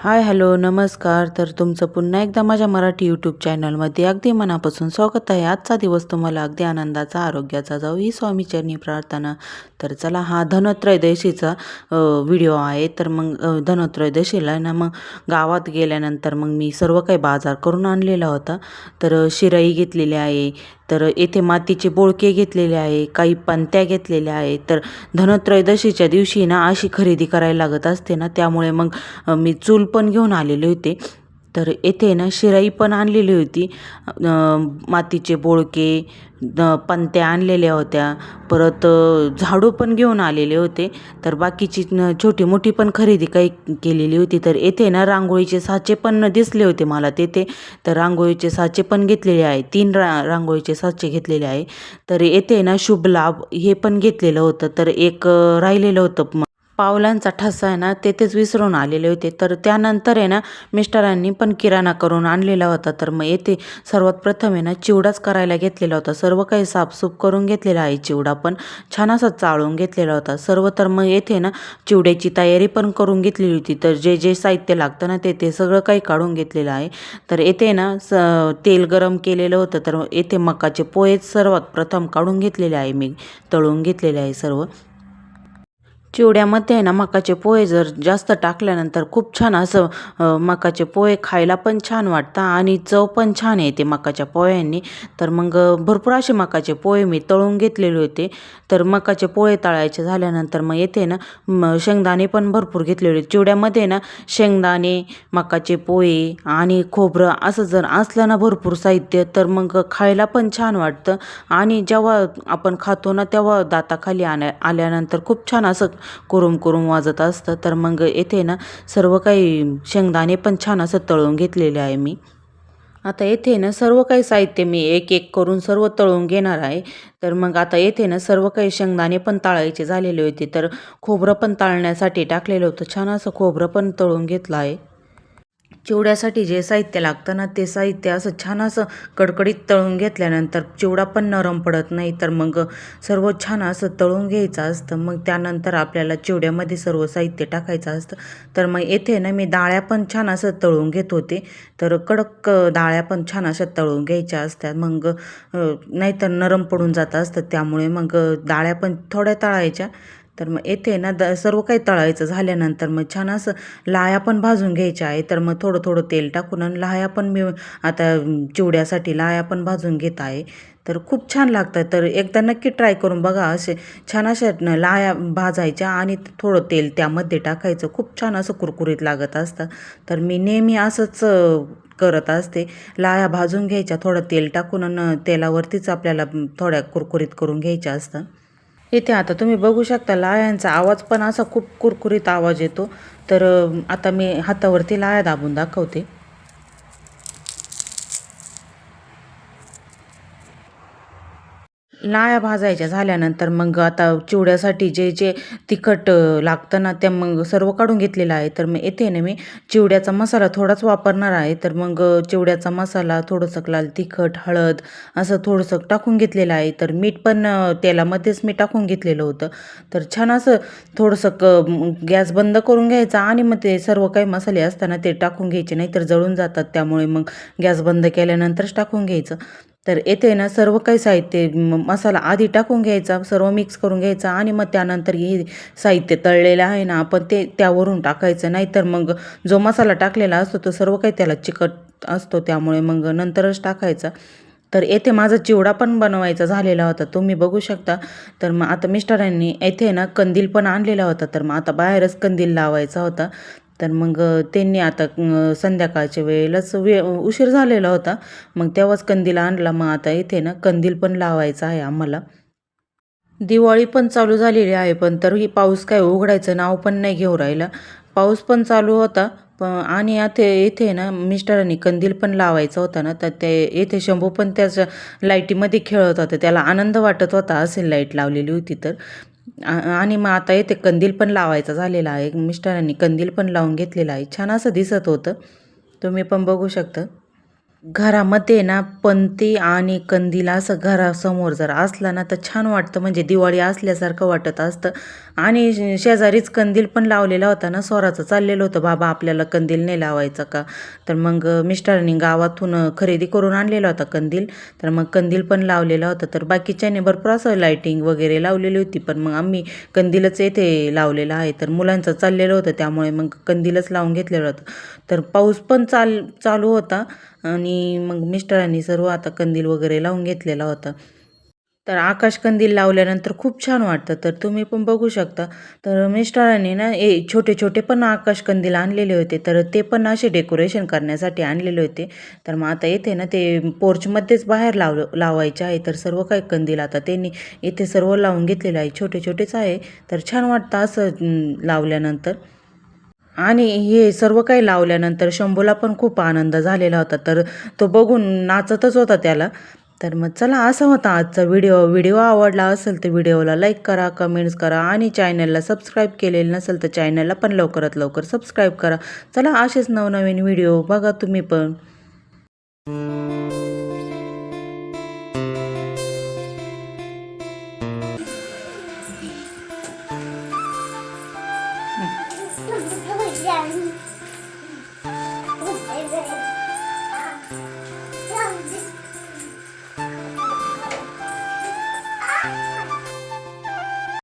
Hi hello नमस्कार. तर तुमचं पुन्हा एकदा माझ्या मराठी यूट्यूब चॅनलमध्ये अगदी मनापासून स्वागत आहे. आजचा दिवस तुम्हाला अगदी आनंदाचा आरोग्याचा जाऊ ही स्वामीचरणी प्रार्थना. तर चला हा धनत्रयोदशीचा व्हिडिओ आहे. तर मग अ, धनत्रयोदशीला ना मग गावात गेल्यानंतर मग मी सर्व काही बाजार करून आणलेला होता. तर शिराई घेतलेली आहे. तर येथे मातीचे बोळके घेतलेले आहे काही पंत्या घेतलेल्या आहेत. तर धनत्रयोदशीच्या दिवशी ना अशी खरेदी करायला लागत असते ना त्यामुळे मग मी चूल पण घेऊन आलेले होते. तर येथे ना शिराई पण आणलेली होती. मातीचे बोळके पणत्या आणलेल्या होत्या. परत झाडू पण घेऊन आलेले होते. तर बाकीची छोटी मोठी पण खरेदी काही केलेली होती. तर येथे ना रांगोळीचे साचे पण दिसले होते मला तेथे. तर रांगोळीचे साचे पण घेतलेले आहे. तीन रा रांगोळीचे साचे घेतलेले आहे. तर येथे ना शुभ लाभ हे पण घेतलेलं होतं. तर एक राहिलेलं होतं. पावलांचा ठसा आहे ना तेथेच विसरून आलेले होते. तर त्यानंतर आहे ना मिस्टरांनी पण किराणा करून आणलेला होता. तर मग येथे सर्वात प्रथम आहे ना चिवडाच करायला घेतलेला होता. सर्व काही साफसूफ करून घेतलेला आहे चिवडा पण. छान असा चाळून घेतलेला होता. सर्व तर मग येथे ना चिवड्याची तयारी पण करून घेतलेली होती. तर जे जे साहित्य लागतं ना ते ते सगळं काही काढून घेतलेलं आहे. तर येथे ना स तेल गरम केलेलं होतं. तर येथे मकाचे पोहेच सर्वात प्रथम काढून घेतलेले आहे मी. तळून घेतलेले आहे सर्व. चिवड्यामध्ये आहे ना मकाचे पोहे जर जास्त टाकल्यानंतर खूप छान असं मकाचे पोहे खायला पण छान वाटतं आणि चव पण छान येते मकाच्या पोह्यांनी. तर मग भरपूर असे मकाचे पोहे मी तळून घेतलेले होते. तर मकाचे पोहे तळायचे झाल्यानंतर मग येते ना शेंगदाणे पण भरपूर घेतलेले होते. चिवड्यामध्ये ना शेंगदाणे मकाचे पोहे आणि खोबरं असं जर असलं ना भरपूर साहित्य तर मग खायला पण छान वाटतं. आणि जेव्हा आपण खातो ना तेव्हा दाताखाली आल्या आल्यानंतर खूप छान असं कुरुम कुरुम वाजत असतं. तर मग येथे ना सर्व काही शेंगदाणे पण छान असं तळून घेतलेले आहे मी. आता येथे ना सर्व काही साहित्य मी एक एक करून सर्व तळून घेणार आहे. तर मग आता येथे ना सर्व काही शेंगदाणे पण तळायचे झालेले होते. तर खोबरं पण तळण्यासाठी टाकलेलं होतं. छान असं खोबरं पण तळून घेतलं आहे. चिवड्यासाठी जे साहित्य लागतं ना ते साहित्य असं छान असं कडकडीत तळून घेतल्यानंतर चिवडा पण नरम पडत नाही तर मग सर्व छान असं तळून घ्यायचं असतं. मग त्यानंतर आपल्याला चिवड्यामध्ये सर्व साहित्य टाकायचं असतं. तर मग येथे ना मी डाळ्या पण छान असं तळून घेत होते. तर कडक डाळ्या पण छान अशा तळून घ्यायच्या असतात. मग नाहीतर नरम पडून जात असतं. त्यामुळे मग डाळ्या पण थोड्या तळायच्या. तर मग येथे ना द सर्व काही तळायचं झाल्यानंतर मग छान असं लाया पण भाजून घ्यायच्या आहे तर मग थोडं थोडं तेल टाकून आणि लाया पण मी आता चिवड्यासाठी लाया पण भाजून घेत आहे. तर खूप छान लागतं तर एकदा नक्की ट्राय करून बघा असे छान अशा लाया भाजायच्या आणि थोडं तेल त्यामध्ये टाकायचं. खूप छान असं कुरकुरीत लागत असतं. तर मी नेहमी असंच करत असते. लाया भाजून घ्यायच्या थोडं तेल टाकून आणि तेलावरतीच आपल्याला थोड्या कुरकुरीत करून घ्यायच्या असतं. इथे आता तुम्ही बघू शकता लाळ्यांचा आवाज पण असा खूप कुरकुरीत आवाज येतो. तर आता मी हातावरती लाया दाबून दाखवते. लाया भाजायच्या झाल्यानंतर मग आता चिवड्यासाठी जे जे तिखट लागतं ना ते मग सर्व काढून घेतलेलं आहे. तर मग येते ना मी. चिवड्याचा मसाला थोडाच वापरणार आहे. तर मग चिवड्याचा मसाला थोडंसं लाल तिखट हळद असं थोडंसं टाकून घेतलेलं आहे. तर मीठ पण तेलामध्येच मी टाकून घेतलेलं होतं. तर छान असं थोडंसं क गॅस बंद करून घ्यायचा आणि मग ते सर्व काही मसाले असताना ते टाकून घ्यायचे. नाहीतर जळून जातात. त्यामुळे मग गॅस बंद केल्यानंतरच टाकून घ्यायचं. तर येथे ना सर्व काही साहित्य मसाला आधी टाकून घ्यायचा सर्व मिक्स करून घ्यायचा आणि मग त्यानंतर हे साहित्य तळलेलं आहे ना आपण ते त्यावरून टाकायचं. नाहीतर मग जो मसाला टाकलेला असतो तो सर्व काही त्याला चिकट असतो. त्यामुळे मग नंतरच टाकायचा. तर येथे माझा चिवडा पण बनवायचा झालेला होता. तुम्ही बघू शकता. तर मग आता मिस्टरांनी येथे ना कंदील पण आणलेला होता. तर मग आता बाहेरच कंदील लावायचा होता. तर मग त्यांनी आता संध्याकाळच्या वेळेलाच वे उशीर झालेला होता. मग तेव्हाच कंदील आणला. मग आता इथे ना कंदील पण लावायचा आहे आम्हाला. दिवाळी पण चालू झालेली आहे पण तरीही पाऊस काय उघडायचं नाव पण नाही घेऊ राहिला. पाऊस पण चालू होता प आणि आता येथे ना मिस्टरांनी कंदील पण लावायचा होता ना तर ते येथे शंभू पण त्याच्या लाईटीमध्ये खेळत होता. त्याला आनंद वाटत होता असेल लाइट लावलेली होती तर. आणि मग आता येथे कंदील पण लावायचा झालेला आहे. मिस्टरांनी कंदील पण लावून घेतलेला आहे. छान असं दिसत होतं. तुम्ही पण बघू शकता. घरामध्ये ना पंती आणि कंदील असं घरासमोर जर असला ना तर छान वाटतं. म्हणजे दिवाळी असल्यासारखं वाटत असतं. आणि शेजारीच कंदील पण लावलेला होता ना स्वराचं चाललेलं होतं. बाबा आपल्याला कंदील नाही लावायचा का? तर मग मिस्टरांनी गावातून खरेदी करून आणलेला होता कंदील. तर मग कंदील पण लावलेला होता. तर बाकीच्याने भरपूर असं लायटिंग वगैरे लावलेली होती. पण मग आम्ही कंदीलच येथे लावलेला आहे. तर मुलांचं चाललेलं होतं. त्यामुळे मग कंदीलच लावून घेतलेलं होतं. तर पाऊस पण चाल चालू होता. आणि मग मिस्टरांनी सर्व आता कंदील वगैरे लावून घेतलेला होता. तर आकाश कंदील लावल्यानंतर खूप छान वाटतं. तर तुम्ही पण बघू शकता. तर मिस्टरांनी ना ए छोटे छोटे पण आकाश कंदील आणलेले होते. तर ते पण असे डेकोरेशन करण्यासाठी आणलेले होते. तर मग आता येथे ना ते पोर्चमध्येच बाहेर लाव लावायचे आहे. तर सर्व काही कंदील आता त्यांनी इथे सर्व लावून घेतलेलं आहे. छोटे छोटेच आहे. तर छान वाटतं असं लावल्यानंतर. आणि हे सर्व काही लावल्यानंतर शंभूला पण खूप आनंद झालेला होता. तर तो बघून नाचतच होता त्याला. तर मग चला असा होता आजचा व्हिडिओ. व्हिडिओ आवडला असेल तर व्हिडिओला लाईक करा कमेंट्स करा आणि चॅनलला सबस्क्राईब केलेलं नसेल तर चॅनलला पण लवकरात लवकर सबस्क्राईब करा. चला असेच नवनवीन व्हिडिओ बघा तुम्ही पण. 这。